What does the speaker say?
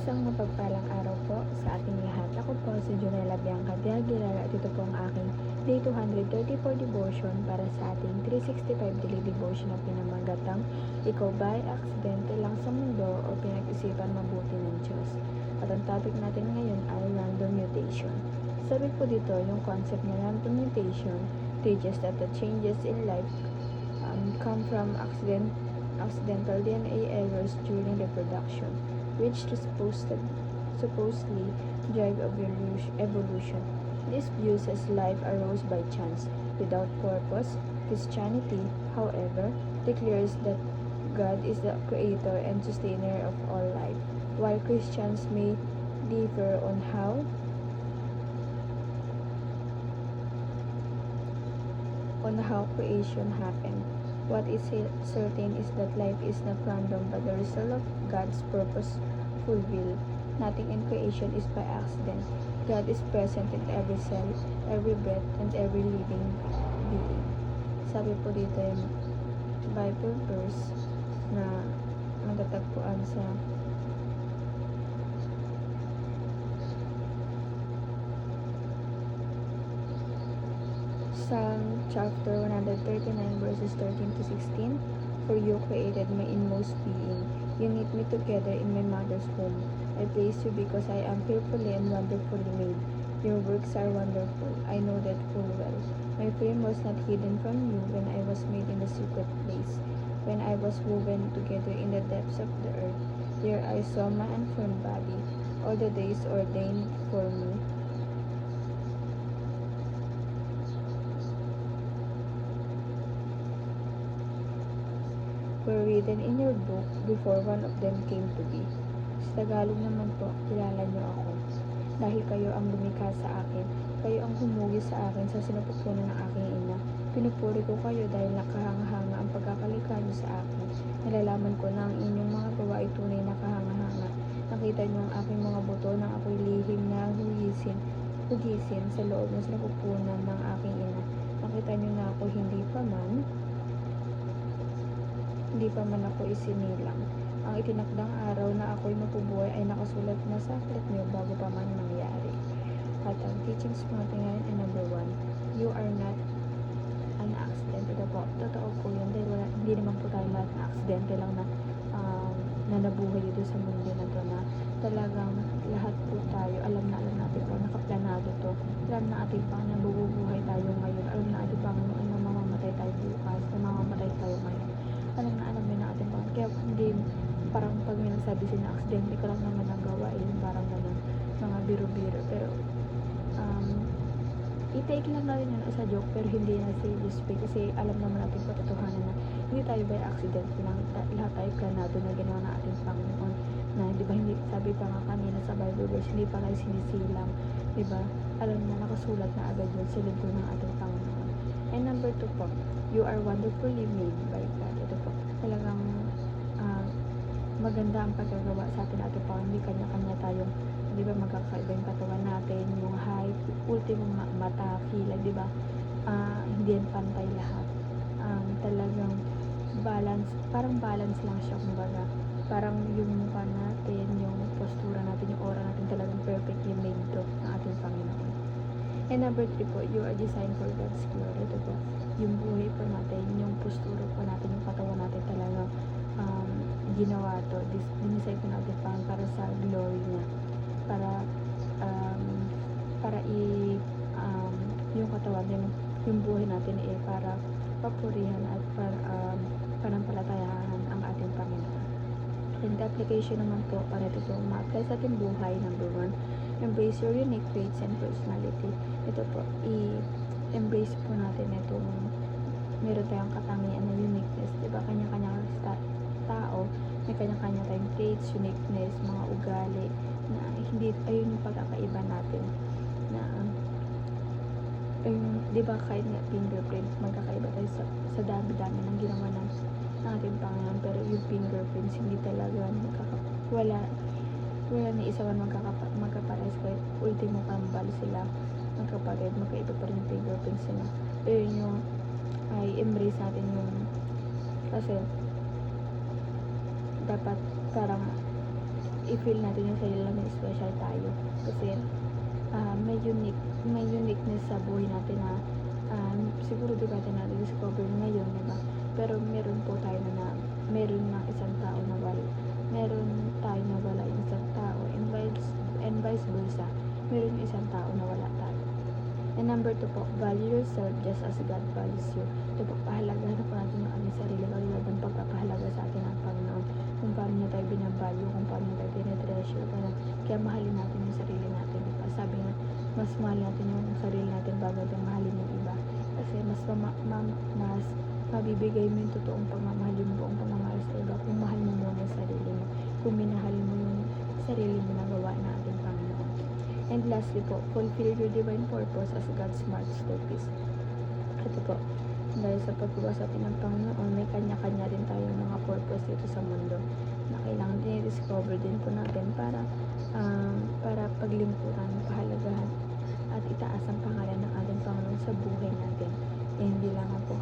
Isang mapagpalang araw po sa ating lahat. Ako po si Junela Bianca de Aguilar at ito po ang aking Day 234 devotion para sa ating 365 daily devotion na pinamagatang Ikaw ba ay aksidente lang sa mundo o pinag-isipan mabuti ng Diyos? At ang topic natin ngayon ay random mutation. Sabi po dito, yung concept ng random mutation teaches that the changes in life um, come from accident, accidental DNA errors during reproduction which is supposed, supposedly drive evolution. evolution. This view says life arose by chance, without purpose. Christianity, however, declares that God is the creator and sustainer of all life. While Christians may differ on how on how creation happened. What is certain is that life is not random but the result of God's purposeful will. Nothing in creation is by accident. God is present in every cell, every breath, and every living being. Sabi po dito yung Bible verse na matatagpuan sa Psalm chapter 139 verses 13 to 16 For you created my inmost being. You knit me together in my mother's womb. I praise you because I am fearfully and wonderfully made. Your works are wonderful. I know that full well. My frame was not hidden from you when I was made in the secret place. When I was woven together in the depths of the earth, there I saw my unformed body. All the days ordained for me were written in your book before one of them came to be. Sa Tagalog naman po, kilala niyo ako. Dahil kayo ang lumikha sa akin, kayo ang humugi sa akin sa sinapupunan ng aking ina. Pinupuri ko kayo dahil nakahanga-hanga ang pagkakalikha niyo sa akin. Nalalaman ko na ang inyong mga gawa ay tunay na kahanga-hanga. Nakita niyo ang aking mga buto na ako'y lihim na hugisin, hugisin sa loob ng sinapupunan ng aking ina. Nakita niyo na ako hindi pa man hindi pa man ako isinilang. Ang itinakdang araw na ako'y mapubuhay ay nakasulat na sa aklat niyo bago pa man mangyari. At ang teachings natin ngayon ay number one, you are not an accident. Ito po, totoo po yun dahil wala, hindi naman po tayo lahat na aksidente lang na um, na nabuhay dito sa mundo na to na talagang lahat po tayo, alam na alam natin po, nakaplanado to. Alam na ating pang na bubuhay tayo ngayon. Alam na ating pang na mamamatay tayo bukas, na mamamatay tayo ngayon alam na alam na natin mga kaya hindi parang nagsabi sila na aksidente ko lang naman ang gawa eh, parang ganun mga biro-biro. Pero um, i-take lang natin yun as a joke pero hindi na serious way kasi alam naman natin katotohanan na hindi tayo by accident lang. Lahat tayo planado na ginawa na ating Panginoon na di ba hindi sabi pa nga kanina sa Bible verse hindi pa tayo sinisilang di ba? Alam na nakasulat na agad yun sa libro ng ating Panginoon. And number two po you are wonderfully made by God. Ito po talagang maganda ang pagkagawa sa atin ating Panginoon hindi kanya-kanya tayong di ba magkakaiba yung katawan natin yung height ultimo ma- mata kilay di ba? Ah, hindi yan pantay lahat. Um, talagang balance parang balance lang siya kumbaga. Parang yung mukha natin yung postura natin yung aura natin talagang perfectly made to ng ating Panginoon. And number three po you are designed for God's glory ito po yung buhay po natin yung postura po natin yung katawan natin talagang um, ginawa to dinisay po natin pang para sa glory niya. Para um, para i um, yung katawan yung, yung buhay natin eh para papurihan at para um, panampalatayahan ang ating Panginoon. And the application naman po para ito po ma-apply sa ating buhay number one embrace your unique traits and personality. Ito po i-embrace po natin itong meron tayong katangian na uniqueness di ba? Kanya-kanya tao may kanya-kanya tayong traits, uniqueness, mga ugali na hindi ayun yung pagkakaiba natin na ayun, di ba kahit nga fingerprint magkakaiba tayo sa, sa dami-dami ng ginawa ng, ng ating Panginoon. Pero yung fingerprints hindi talaga magkaka, wala wala ni isa man magkakapa, magkapares kahit ultimo kambal sila magkapatid magkaiba pa rin yung fingerprints nila. Pero yun yung ay embrace natin yung kasi dapat parang i-feel natin yung sarili natin special tayo. Kasi ah, may unique, may uniqueness sa buhay natin na um, siguro di natin na-discover ngayon, di? Pero meron po tayo na, na meron ng isang tao na wala. Meron tayo na wala isang tao and vice, and vice versa. Meron yung isang tao na wala tayo. And number two po, value yourself just as God values you. Po, pahalagahan po natin yung aming sarili katulad ng pagpapahalaga sa atin ng Panginoon. Kung paano tayo binavalue, kung paano niya tayo tinetreasure. Kaya, kaya mahalin natin yung sarili natin. Diba? Sabi nga, mas mahal natin yung sarili natin bago natin mahalin yung iba. Kasi mas, ma, ma- mas mabibigay mo yung totoong pagmamahal, yung buong pagmamahal sa iba kung mahal mo muna yung sarili mo. Kung minahal mo yung sarili mo na gawa ng ating Panginoon. And lastly po, fulfill your divine purpose as God's masterpiece. Ito po, dahil sa paggawa sa atin ng Panginoon, may kanya-kanya din tayong purpose dito sa mundo na kailangan i-discover din po natin para um, para paglingkuran, pahalagahan at itaas ang pangalan ng ating Panginoon sa buhay natin. Eh, hindi lang po